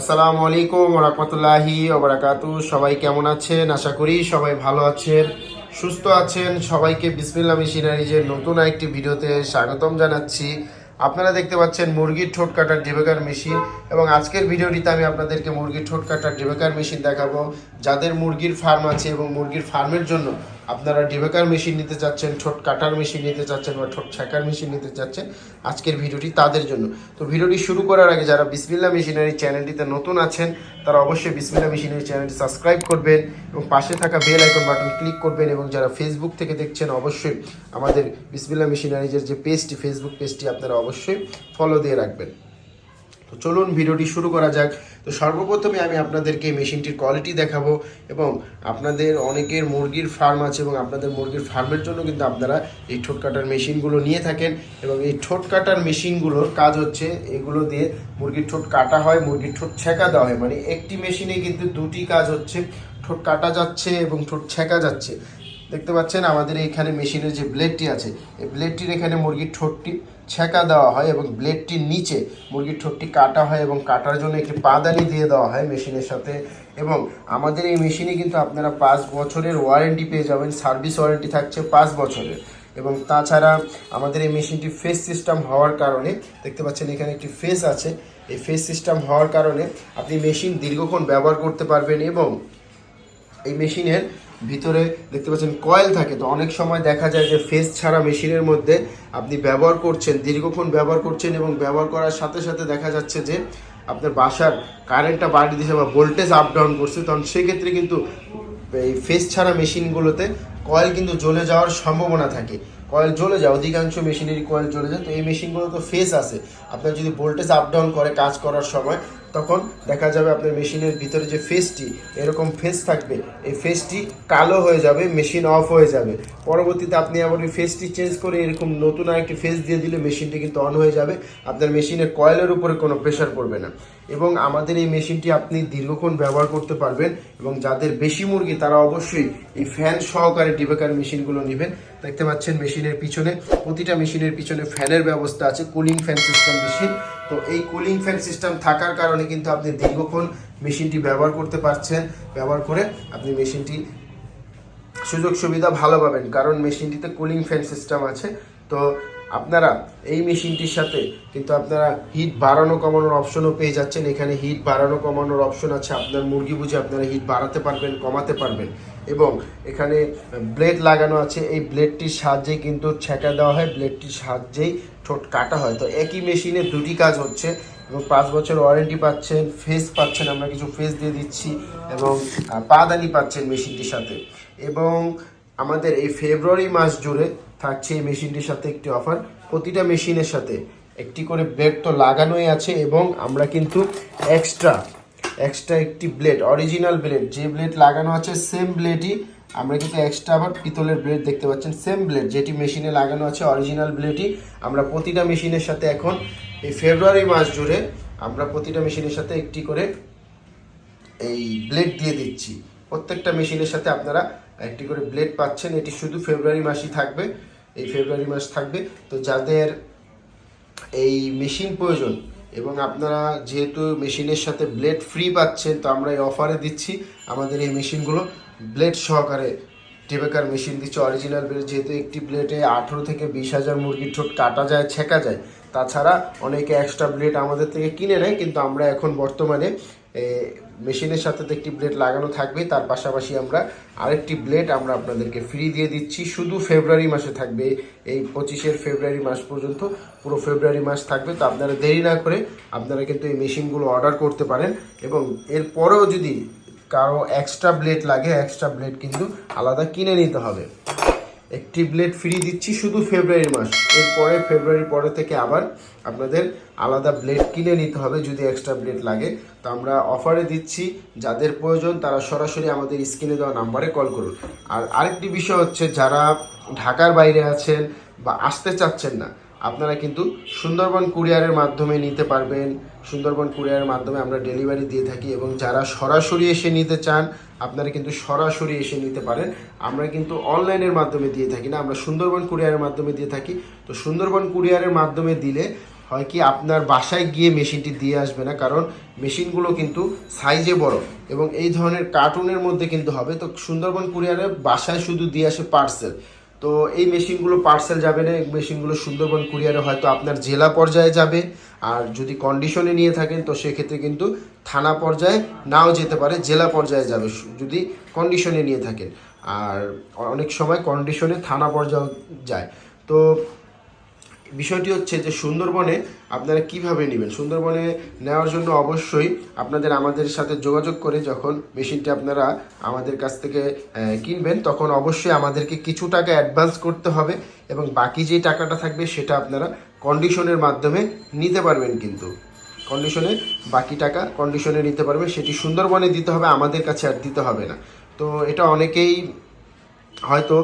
আসসালামু আলাইকুম রহমতুল্লাহি ওবরাকাতু সবাই কেমন আছেন? আশা করি সবাই ভালো আছেন, সুস্থ আছেন। সবাইকে বিসমিল্লা মেশিনারিজের নতুন একটি ভিডিওতে স্বাগতম জানাচ্ছি। আপনারা দেখতে পাচ্ছেন মুরগির ঠোঁট কাটার ডেবেকার মেশিন এবং আজকের ভিডিওটিতে আমি আপনাদেরকে মুরগির ঠোঁট কাটার ডেবেকার মেশিন দেখাবো। যাদের মুরগির ফার্ম আছে এবং মুরগির ফার্মের জন্য আপনারা ডেবেকার মেশিন নিতে চাচ্ছেন, ঠোঁট কাটার মেশিন নিতে চাচ্ছেন বা ঠোঁট ছ্যাঁকার মেশিন নিতে চাচ্ছেন, আজকের ভিডিওটি তাদের জন্য। তো ভিডিওটি শুরু করার আগে যারা বিসমিল্লা মেশিনারি চ্যানেলটিতে নতুন আছেন, তারা অবশ্যই বিসমিল্লা মেশিনারি চ্যানেলটি সাবস্ক্রাইব করবেন এবং পাশে থাকা বেল আইকন বাটন ক্লিক করবেন এবং যারা ফেসবুক থেকে দেখছেন, অবশ্যই আমাদের বিসমিল্লা মেশিনারিজের যে পেজটি, ফেসবুক পেজটি, আপনারা অবশ্যই ফলো দিয়ে রাখবেন। তো চলুন ভিডিওটি শুরু করা যাক। তো সর্বপ্রথমে আমি আপনাদেরকে মেশিনটির কোয়ালিটি দেখাবো এবং আপনাদের অনেকের মুরগির ফার্ম আছে এবং আপনাদের মুরগির ফার্মের জন্য কিন্তু আপনারা এই ঠোঁট কাটার মেশিনগুলো নিয়ে থাকেন এবং এই ঠোঁট কাটার মেশিনগুলোর কাজ হচ্ছে এগুলো দিয়ে মুরগির ঠোঁট কাটা হয়, মুরগির ঠোঁট ছেঁকা দেওয়া হয়। মানে একটি মেশিনে কিন্তু দুটি কাজ হচ্ছে, ঠোঁট কাটা যাচ্ছে এবং ঠোঁট ছেঁকা যাচ্ছে। দেখতে পাচ্ছেন আমাদের এইখানে মেশিনের যে ব্লেডটি আছে, এই ব্লেডটির এখানে মুরগির ঠোঁটটি ছেঁকা দেওয়া হয় এবং ব্লেডটির নিচে মুরগির ঠোঁটটি কাটা হয় এবং কাটার জন্য একটি পাদানি দিয়ে দেওয়া হয় মেশিনের সাথে। এবং আমাদের এই মেশিনে কিন্তু আপনারা পাঁচ বছরের ওয়ারেন্টি পেয়ে যাবেন, সার্ভিস ওয়ারেন্টি থাকছে পাঁচ বছরের। এবং তাছাড়া আমাদের এই মেশিনটি ফেস সিস্টেম হওয়ার কারণে, দেখতে পাচ্ছেন এখানে একটি ফেস আছে। এই ফেস সিস্টেম হওয়ার কারণে আপনি মেশিন দীর্ঘক্ষণ ব্যবহার করতে পারবেন এবং এই মেশিনের ভিতরে দেখতে পাচ্ছেন কয়েল থাকে। তো অনেক সময় দেখা যায় যে ফেস ছাড়া মেশিনের মধ্যে আপনি ব্যবহার করছেন, দীর্ঘক্ষণ ব্যবহার করছেন এবং ব্যবহার করার সাথে সাথে দেখা যাচ্ছে যে আপনার বাসার কারেন্টটা বাড়িয়ে দিয়েছে বা ভোল্টেজ আপ ডাউন করছে। তখন সেক্ষেত্রে কিন্তু এই ফেস ছাড়া মেশিনগুলোতে কয়েল কিন্তু জ্বলে যাওয়ার সম্ভাবনা থাকে। কয়েল জ্বলে যায়, অধিকাংশ মেশিনেরই কয়েল জ্বলে যায়। তো এই মেশিনগুলো তো ফেস আছে। আপনার যদি ভোল্টেজ আপ ডাউন করে কাজ করার সময় তখন দেখা যাবে আপনার মেশিনের ভিতরে যে ফেসটি এরকম ফেস থাকবে। এই ফেসটি কালো হয়ে যাবে মেশিন অফ হয়ে যাবে। পরবর্তীতে আপনি আবার ওই ফেসটি চেঞ্জ করে এরকম নতুন আরেকটি ফেস দিয়ে দিলে মেশিনটি কিন্তু অন হয়ে যাবে। আপনার মেশিনের কয়েলের উপরে কোনো প্রেশার পড়বে না। এবং আমাদের এই মেশিনটি আপনি দীর্ঘক্ষণ ব্যবহার করতে পারবেন এবং যাদের বেশি মুরগি, তারা অবশ্যই এই ফ্যান সহকারে ডিবেকার মেশিনগুলো নেবেন। দেখতে পাচ্ছেন মেশিনের পিছনে, প্রতিটা মেশিনের পিছনে ফ্যানের ব্যবস্থা আছে কুলিং ফ্যান সিস্টেম মেশিন তো এই কুলিং ফ্যান সিস্টেম থাকার কারণে কিন্তু আপনি দীর্ঘক্ষণ মেশিনটি ব্যবহার করতে পারছেন, ব্যবহার করে আপনি মেশিনটি সুযোগ সুবিধা ভালো পাবেন। কারণ মেশিনটিতে কুলিং ফ্যান সিস্টেম আছে, তো আপনারা এই মেশিনটির সাথে কিন্তু আপনারা হিট বাড়ানো কমানোর অপশনও পেয়ে যাচ্ছেন। এখানে হিট বাড়ানো কমানোর অপশন আছে। আপনার মুরগি বুঝে আপনারা হিট বাড়াতে পারবেন, কমাতে পারবেন। এবং এখানে ব্লেড লাগানো আছে। এই ব্লেডটির সাহায্যেই কিন্তু ছেঁকা দেওয়া হয়। ব্লেডটির সাহায্যেই ঠোঁট কাটা হয়। তো একই মেশিনে দুটি কাজ হচ্ছে এবং পাঁচ বছর ওয়ারেন্টি পাচ্ছেন ফেস পাচ্ছেন, আমরা কিছু ফেস দিয়ে দিচ্ছি এবং পাদানি পাচ্ছেন মেশিনটির সাথে। এবং আমাদের এই ফেব্রুয়ারি মাস জুড়ে থাকছে এই মেশিনটির সাথে একটি অফার। প্রতিটা মেশিনের সাথে একটি করে ব্লেড তো লাগানোই আছে এবং আমরা কিন্তু এক্সট্রা এক্সট্রা একটি ব্লেড অরিজিনাল ব্লেড, যে ব্লেড লাগানো আছে সেম ব্লেডই আমরা কিন্তু এক্সট্রা আবার পিতলের ব্লেড দেখতে পাচ্ছেন। সেম ব্লেড যেটি মেশিনে লাগানো আছে অরিজিনাল ব্লেডই আমরা প্রতিটা মেশিনের সাথে এখন এই ফেব্রুয়ারি মাস জুড়ে আমরা প্রতিটা মেশিনের সাথে একটি করে এই ব্লেড দিয়ে দিচ্ছি। প্রত্যেকটা মেশিনের সাথে আপনারা একটি করে ব্লেড পাচ্ছেন, এটি শুধু ফেব্রুয়ারি মাসই থাকবে, এই ফেব্রুয়ারি মাস থাকবে। তো যাদের এই মেশিন প্রয়োজন, এবং আপনারা যেহেতু মেশিনের সাথে ব্লেড ফ্রি পাচ্ছেন, তো আমরা এই অফারে দিচ্ছি আমাদের এই মেশিনগুলো ব্লেড সহকারে টেবেকার মেশিন দিচ্ছে অরিজিনাল ব্লেড যেহেতু একটি ব্লেডে আঠেরো থেকে বিশ হাজার মুরগির ঠোঁট কাটা যায়, ছেঁকা যায়, তাছাড়া অনেকে এক্সট্রা ব্লেড আমাদের থেকে কিনে নেয়, কিন্তু আমরা এখন বর্তমানে মেশিনের সাথে তো একটি ব্লেড লাগানো থাকবে তার পাশাপাশি আমরা আরেকটি ব্লেড আমরা আপনাদেরকে ফ্রি দিয়ে দিচ্ছি। শুধু ফেব্রুয়ারি মাসে থাকবে, এই পঁচিশের ফেব্রুয়ারি মাস পর্যন্ত পুরো ফেব্রুয়ারি মাস থাকবে। তো আপনারা দেরি না করে আপনারা কিন্তু এই মেশিনগুলো অর্ডার করতে পারেন এবং এরপরেও যদি কারও এক্সট্রা ব্লেড লাগে এক্সট্রা ব্লেড কিন্তু আলাদা কিনে নিতে হবে। একটি ব্লেড ফ্রি দিচ্ছি শুধু ফেব্রুয়ারি মাস। এরপরে ফেব্রুয়ারি পরে থেকে আবার আপনাদের আলাদা ব্লেড কিনে নিতে হবে যদি এক্সট্রা ব্লেড লাগে। তো আমরা অফারে দিচ্ছি, যাদের প্রয়োজন তারা সরাসরি আমাদের স্ক্রিনে দেওয়া নাম্বারে কল করুন। আর আরেকটি বিষয় হচ্ছে, যারা ঢাকার বাইরে আছেন বা আসতে চাচ্ছেন না আপনারা কিন্তু সুন্দরবন কুরিয়ারের মাধ্যমে নিতে পারবেন। সুন্দরবন কুরিয়ারের মাধ্যমে আমরা ডেলিভারি দিয়ে থাকি এবং যারা সরাসরি এসে নিতে চান, আপনারা কিন্তু সরাসরি এসে নিতে পারেন। আমরা কিন্তু অনলাইনের মাধ্যমে দিয়ে থাকি না, আমরা সুন্দরবন কুরিয়ারের মাধ্যমে দিয়ে থাকি। তো সুন্দরবন কুরিয়ারের মাধ্যমে দিলে হয় কি, আপনার বাসায় গিয়ে মেশিনটি দিয়ে আসবে না, কারণ মেশিনগুলো কিন্তু সাইজে বড় এবং এই ধরনের কার্টুনের মধ্যে কিন্তু হবে। তো সুন্দরবন কুরিয়ারে বাসায় শুধু দিয়ে আসে পার্সেল তো এই মেশিনগুলো পার্সেল যাবে না, এই মেশিনগুলো সুন্দরবন কুরিয়ারে হয়তো আপনার জেলা পর্যায়ে যাবে। আর যদি কন্ডিশনে নিয়ে থাকেন, তো সেক্ষেত্রে কিন্তু থানা পর্যায়ে নাও যেতে পারে, জেলা পর্যায়ে যাবে যদি কন্ডিশনে নিয়ে থাকেন। আর অনেক সময় কন্ডিশনে থানা পর্যায়ে যায়। তো বিষয়টি হচ্ছে যে সুন্দরবনে আপনারা কীভাবে নেবেন? সুন্দরবনে নেওয়ার জন্য অবশ্যই আপনাদের আমাদের সাথে যোগাযোগ করে যখন মেশিনটি আপনারা আমাদের কাছ থেকে কিনবেন, তখন অবশ্যই আমাদেরকে কিছু টাকা অ্যাডভান্স করতে হবে এবং বাকি যে টাকাটা থাকবে সেটা আপনারা কন্ডিশনের মাধ্যমে নিতে পারবেন কিন্তু। কন্ডিশনে বাকি টাকা কন্ডিশনে নিতে পারবেন, সেটি সুন্দরবনে দিতে হবে, আমাদের কাছে আর দিতে হবে না। তো এটা অনেকেই হয়তো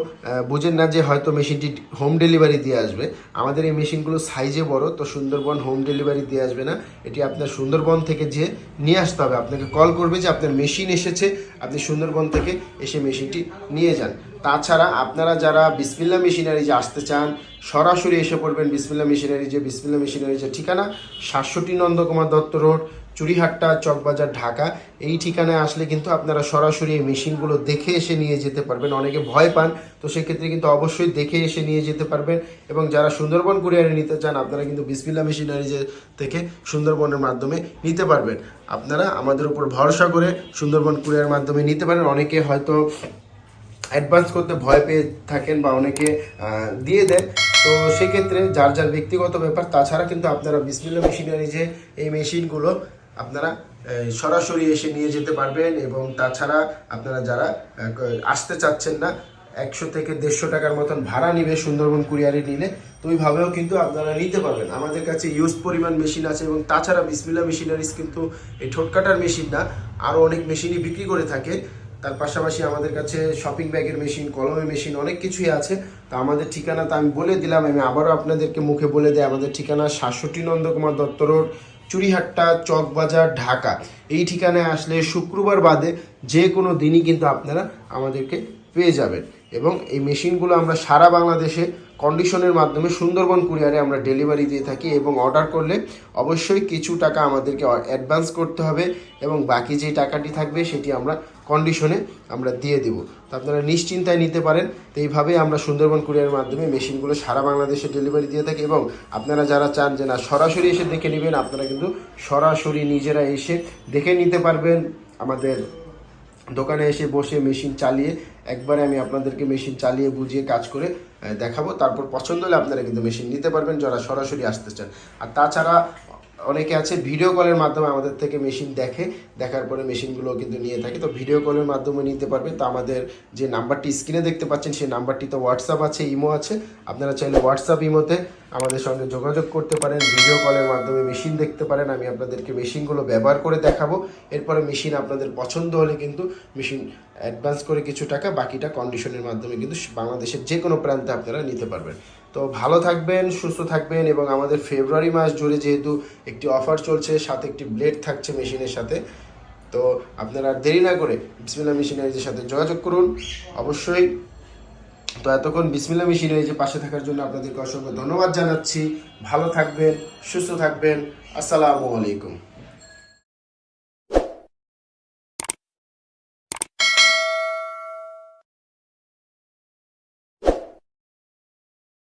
বুঝেন না যে হয়তো মেশিনটি হোম ডেলিভারি দিয়ে আসবে। আমাদের এই মেশিনগুলো সাইজে বড়, তো সুন্দরবন হোম ডেলিভারি দিয়ে আসবে না। এটি আপনার সুন্দরবন থেকে যে নিয়ে আসতে হবে, আপনাকে কল করবে যে আপনার মেশিন এসেছে, আপনি সুন্দরবন থেকে এসে মেশিনটি নিয়ে যান। তাছাড়া আপনারা যারা বিসমিল্লা মেশিনারি যে আসতে চান, সরাসরি এসে পড়বেন বিসমিল্লা মেশিনারি যে বিসমিল্লা মেশিনারি যে ঠিকানা সাতষট্টি নন্দকুমার দত্ত রোড চুরিহাট্টা চকবাজার, ঢাকা, এই ঠিকানায় আসলে কিন্তু আপনারা সরাসরি এই মেশিনগুলো দেখে এসে নিয়ে যেতে পারবেন। অনেকে ভয় পান, তো সেক্ষেত্রে কিন্তু অবশ্যই দেখে এসে নিয়ে যেতে পারবেন। এবং যারা সুন্দরবন কুরিয়ারে নিতে চান, আপনারা কিন্তু বিসমিল্লা মেশিনারি থেকে সুন্দরবনের মাধ্যমে নিতে পারবেন। আপনারা আমাদের উপর ভরসা করে সুন্দরবন কুরিয়ার মাধ্যমে নিতে পারেন। অনেকে হয়তো অ্যাডভান্স করতে ভয় পেয়ে থাকেন বা অনেকে দিয়ে দেন। তো সেক্ষেত্রে যার যার ব্যক্তিগত ব্যাপার, তাছাড়া কিন্তু আপনারা বিসমিল্লা মেশিনারি যে এই মেশিনগুলো আপনারা সরাসরি এসে নিয়ে যেতে পারবেন এবং তাছাড়া আপনারা যারা আসতে চাচ্ছেন না, একশো থেকে দেড়শো টাকার মতন ভাড়া নিবে সুন্দরবন কুরিয়ারে নিলে, তো ওইভাবেও কিন্তু আপনারা নিতে পারবেন। আমাদের কাছে ইউজ পরিমাণ মেশিন আছে এবং তাছাড়া বিসমিল্লা মেশিনারিজ কিন্তু এই ঠোঁটকাটার মেশিন না আরও অনেক মেশিনই বিক্রি করে থাকে। তার পাশাপাশি আমাদের কাছে শপিং ব্যাগের মেশিন কলমের মেশিন অনেক কিছুই আছে। তো আমাদের ঠিকানা তো আমি বলে দিলাম, আমি আবারও আপনাদেরকে মুখে বলে দেয় আমাদের ঠিকানা সাতষট্টি নন্দকুমার দত্ত রোড চুরিহাট্টা চকবাজার, ঢাকা। এই ঠিকানায় আসলে শুক্রবার বাদে যে কোনো দিনই কিন্তু আপনারা আমাদেরকে পেয়ে যাবেন। এবং এই মেশিনগুলো আমরা সারা বাংলাদেশে কন্ডিশনের মাধ্যমে সুন্দরবন কুরিয়ারে আমরা ডেলিভারি দিয়ে থাকি এবং অর্ডার করলে অবশ্যই কিছু টাকা আমাদেরকে অ্যাডভান্স করতে হবে এবং বাকি যে টাকাটি থাকবে সেটি আমরা কন্ডিশনে আমরা দিয়ে দিব। তো আপনারা নিশ্চিন্তায় নিতে পারেন। তো এইভাবেই আমরা সুন্দরবন কুরিয়ারের মাধ্যমে মেশিনগুলো সারা বাংলাদেশে ডেলিভারি দিয়ে থাকি এবং আপনারা যারা চান যে না, সরাসরি এসে দেখে নেবেন, আপনারা কিন্তু সরাসরি নিজেরা এসে দেখে নিতে পারবেন আমাদের দোকানে এসে বসে মেশিন চালিয়ে একবারে আমি আপনাদেরকে মেশিন চালিয়ে বুঝিয়ে কাজ করে দেখাবো। তারপর পছন্দ হলে আপনারা কিন্তু মেশিন নিতে পারবেন, যারা সরাসরি আসতে চান। আর তাছাড়া অনেকে আছে ভিডিও কলের মাধ্যমে আমাদের থেকে মেশিন দেখে, দেখার পরে মেশিনগুলো কিন্তু নিয়ে থাকে। তো ভিডিও কলের মাধ্যমে নিতে পারবেন তো আমাদের যে নাম্বারটি স্ক্রিনে দেখতে পাচ্ছেন, সেই নাম্বারটিতে হোয়াটসঅ্যাপ আছে ইমো আছে। আপনারা চাইলে হোয়াটসঅ্যাপ ইমোতে আমাদের সঙ্গে যোগাযোগ করতে পারেন। ভিডিও কলের মাধ্যমে মেশিন দেখতে পারেন। আমি আপনাদেরকে মেশিনগুলো ব্যবহার করে দেখাবো। এরপরে মেশিন আপনাদের পছন্দ হলে কিন্তু মেশিন অ্যাডভান্স করে কিছু টাকা, বাকিটা কন্ডিশনের মাধ্যমে কিন্তু বাংলাদেশের যে কোনো প্রান্তে আপনারা নিতে পারবেন। তো ভালো থাকবেন, সুস্থ থাকবেন এবং আমাদের ফেব্রুয়ারি মাস জুড়ে যেহেতু একটি অফার চলছে, সাথে একটি ব্লেড থাকছে মেশিনের সাথে, তো আপনারা দেরি না করে বিসমিল্লা মেশিনারিজের সাথে যোগাযোগ করুন। অবশ্যই তো এতক্ষণ বিসমিল্লা মেশিনারিজের পাশে থাকার জন্য আপনাদেরকে অসংখ্য ধন্যবাদ জানাচ্ছি। ভালো থাকবেন, সুস্থ থাকবেন। আসসালামু আলাইকুম।